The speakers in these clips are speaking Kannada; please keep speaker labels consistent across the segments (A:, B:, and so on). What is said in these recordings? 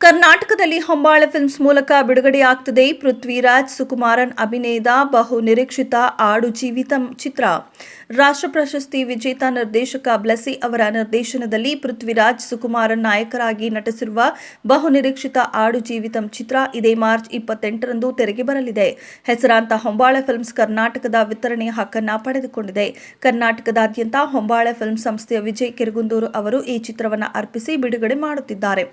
A: ಕರ್ನಾಟಕದಲ್ಲಿ ಹೊಂಬಾಳೆ ಫಿಲ್ಮ್ಸ್ ಮೂಲಕ ಬಿಡುಗಡೆಯಾಗ್ತದೆ. ಪೃಥ್ವಿರಾಜ್, ಸುಕುಮಾರನ್ ಅಭಿನಯದ ಬಹು ನಿರೀಕ್ಷಿತ ಆಡು ಜೀವಿತ ಚಿತ್ರ. ರಾಷ್ಟ್ರ ಪ್ರಶಸ್ತಿ ವಿಜೇತ ನಿರ್ದೇಶಕ ಬ್ಲಸಿ ಅವರ ನಿರ್ದೇಶನದಲ್ಲಿ ಪೃಥ್ವಿರಾಜ್, ಸುಕುಮಾರನ್ ನಾಯಕರಾಗಿ ನಟಿಸಿರುವ ಬಹು ನಿರೀಕ್ಷಿತ ಆಡು ಜೀವಿತಂ ಚಿತ್ರ ಇದೇ ಮಾರ್ಚ್ ಇಪ್ಪತ್ತೆಂಟರಂದು ತೆರೆಗೆ ಬರಲಿದೆ. ಹೆಸರಾಂತ ಹೊಂಬಾಳೆ ಫಿಲ್ಮ್ಸ್ ಕರ್ನಾಟಕದ ವಿತರಣೆ ಹಕ್ಕನ್ನ ಪಡೆದುಕೊಂಡಿದೆ. ಕರ್ನಾಟಕದಾದ್ಯಂತ ಹೊಂಬಾಳೆ ಫಿಲ್ಮ್ ಸಂಸ್ಥೆಯ ವಿಜಯ್ ಕಿರುಗುಂದೂರು ಅವರು ಈ ಚಿತ್ರವನ್ನು ಅರ್ಪಿಸಿ ಬಿಡುಗಡೆ ಮಾಡುತ್ತಿದ್ದಾರೆ.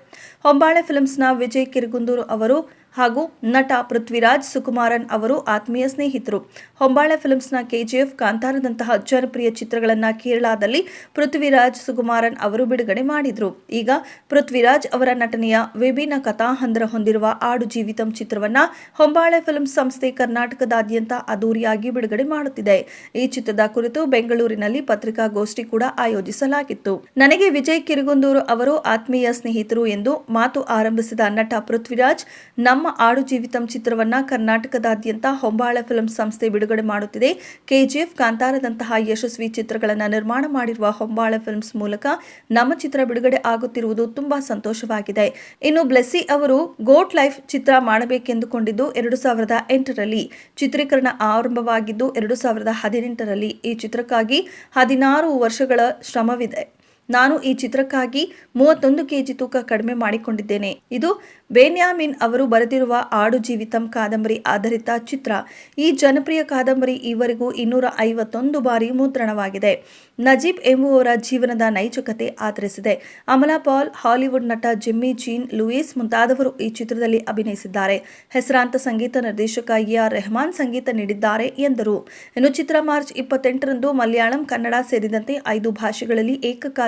A: ಹೊಂಬಾಳೆ ಫಿಲ್ಮ್ಸ್ನ ವಿಜಯ್ ಕಿರುಗುಂದೂರು ಅವರು ಹಾಗೂ ನಟ ಪೃಥ್ವಿರಾಜ್ ಸುಕುಮಾರನ್ ಅವರು ಆತ್ಮೀಯ ಸ್ನೇಹಿತರು. ಹೊಂಬಾಳೆ ಫಿಲ್ಮ್ಸ್ನ ಕೆಜಿಎಫ್ ಕಾಂತಾರದಂತಹ ಜನಪ್ರಿಯ ಚಿತ್ರಗಳನ್ನು ಕೇರಳದಲ್ಲಿ ಪೃಥ್ವಿರಾಜ್ ಸುಕುಮಾರನ್ ಅವರು ಬಿಡುಗಡೆ ಮಾಡಿದರು. ಈಗ ಪೃಥ್ವಿರಾಜ್ ಅವರ ನಟನೆಯ ವಿಭಿನ್ನ ಕಥಾಹಂದರ ಹೊಂದಿರುವ ಆಡು ಜೀವಿತಂ ಚಿತ್ರವನ್ನು ಹೊಂಬಾಳೆ ಫಿಲ್ಮ್ ಸಂಸ್ಥೆ ಕರ್ನಾಟಕದಾದ್ಯಂತ ಅದ್ದೂರಿಯಾಗಿ ಬಿಡುಗಡೆ ಮಾಡುತ್ತಿದೆ. ಈ ಚಿತ್ರದ ಕುರಿತು ಬೆಂಗಳೂರಿನಲ್ಲಿ ಪತ್ರಿಕಾಗೋಷ್ಠಿ ಕೂಡ ಆಯೋಜಿಸಲಾಗಿತ್ತು. ನನಗೆ ವಿಜಯ್ ಕಿರುಗುಂದೂರು ಅವರು ಆತ್ಮೀಯ ಸ್ನೇಹಿತರು ಎಂದು ಮಾತು ಆರಂಭಿಸಿದ ನಟ ಪೃಥ್ವಿರಾಜ್, ನಮ್ಮ ಆಡು ಜೀವಿತಂ ಚಿತ್ರವನ್ನ ಕರ್ನಾಟಕದಾದ್ಯಂತ ಹೊಂಬಾಳ ಫಿಲ್ಮ್ ಸಂಸ್ಥೆ ಬಿಡುಗಡೆ ಮಾಡುತ್ತಿದೆ. ಕೆಜಿಎಫ್ ಕಾಂತಾರದಂತಹ ಯಶಸ್ವಿ ಚಿತ್ರಗಳನ್ನು ನಿರ್ಮಾಣ ಮಾಡಿರುವ ಹೊಂಬಾಳ ಫಿಲ್ಮ್ಸ್ ಮೂಲಕ ನಮ್ಮ ಚಿತ್ರ ಬಿಡುಗಡೆ ಆಗುತ್ತಿರುವುದು ತುಂಬಾ ಸಂತೋಷವಾಗಿದೆ. ಇನ್ನು ಬ್ಲೆಸ್ಸಿ ಅವರು ಗೋಟ್ ಲೈಫ್ ಚಿತ್ರ ಮಾಡಬೇಕೆಂದುಕೊಂಡಿದ್ದು ಎರಡು ಸಾವಿರದ ಎಂಟರಲ್ಲಿ ಚಿತ್ರೀಕರಣ ಆರಂಭವಾಗಿದ್ದು ಎರಡು ಸಾವಿರದ ಹದಿನೆಂಟರಲ್ಲಿ ಈ ಚಿತ್ರಕ್ಕಾಗಿ ಹದಿನಾರು ವರ್ಷಗಳ ಶ್ರಮವಿದೆ. ನಾನು ಈ ಚಿತ್ರಕ್ಕಾಗಿ ಮೂವತ್ತೊಂದು ಕೆಜಿ ತೂಕ ಕಡಿಮೆ ಮಾಡಿಕೊಂಡಿದ್ದೇನೆ. ಇದು ಬೇನ್ಯಾಮಿನ್ ಅವರು ಬರೆದಿರುವ ಆಡು ಜೀವಿತಂ ಕಾದಂಬರಿ ಆಧಾರಿತ ಚಿತ್ರ. ಈ ಜನಪ್ರಿಯ ಕಾದಂಬರಿ ಈವರೆಗೂ ಇನ್ನೂರ ಐವತ್ತೊಂದು ಬಾರಿ ಮುದ್ರಣವಾಗಿದೆ. ನಜೀಬ್ ಎಂಬುವವರ ಜೀವನದ ನೈಜ ಕತೆ ಆಧರಿಸಿದೆ. ಅಮಲಾ ಪಾಲ್, ಹಾಲಿವುಡ್ ನಟ ಜಿಮ್ಮಿ ಜೀನ್, ಲೂಯಿಸ್ ಮುಂತಾದವರು ಈ ಚಿತ್ರದಲ್ಲಿ ಅಭಿನಯಿಸಿದ್ದಾರೆ. ಹೆಸರಾಂತ ಸಂಗೀತ ನಿರ್ದೇಶಕ ಎ ಆರ್ ರೆಹಮಾನ್ ಸಂಗೀತ ನೀಡಿದ್ದಾರೆ ಎಂದರು. ಇನ್ನು ಚಿತ್ರ ಮಾರ್ಚ್ ಇಪ್ಪತ್ತೆಂಟರಂದು ಮಲಯಾಳಂ ಕನ್ನಡ ಸೇರಿದಂತೆ ಐದು ಭಾಷೆಗಳಲ್ಲಿ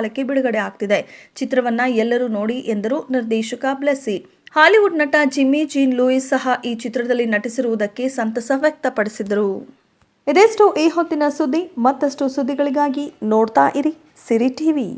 A: ಏಕಕಾಲಕ್ಕೆ ಬಿಡುಗಡೆ ಆಗ್ತಿದೆ. ಚಿತ್ರವನ್ನ ಎಲ್ಲರೂ ನೋಡಿ ಎಂದರು ನಿರ್ದೇಶಕ ಬ್ಲೆಸ್ಸಿ. ಹಾಲಿವುಡ್ ನಟ ಜಿಮ್ಮಿ ಜೀನ್ ಲೂಯಿಸ್ ಸಹ ಈ ಚಿತ್ರದಲ್ಲಿ ನಟಿಸಿರುವುದಕ್ಕೆ ಸಂತಸ ವ್ಯಕ್ತಪಡಿಸಿದರು. ಇದೆಷ್ಟು ಈ ಹೊತ್ತಿನ ಸುದ್ದಿ. ಮತ್ತಷ್ಟು ಸುದ್ದಿಗಳಿಗಾಗಿ ನೋಡ್ತಾ ಇರಿ ಸಿರಿ ಟಿವಿ.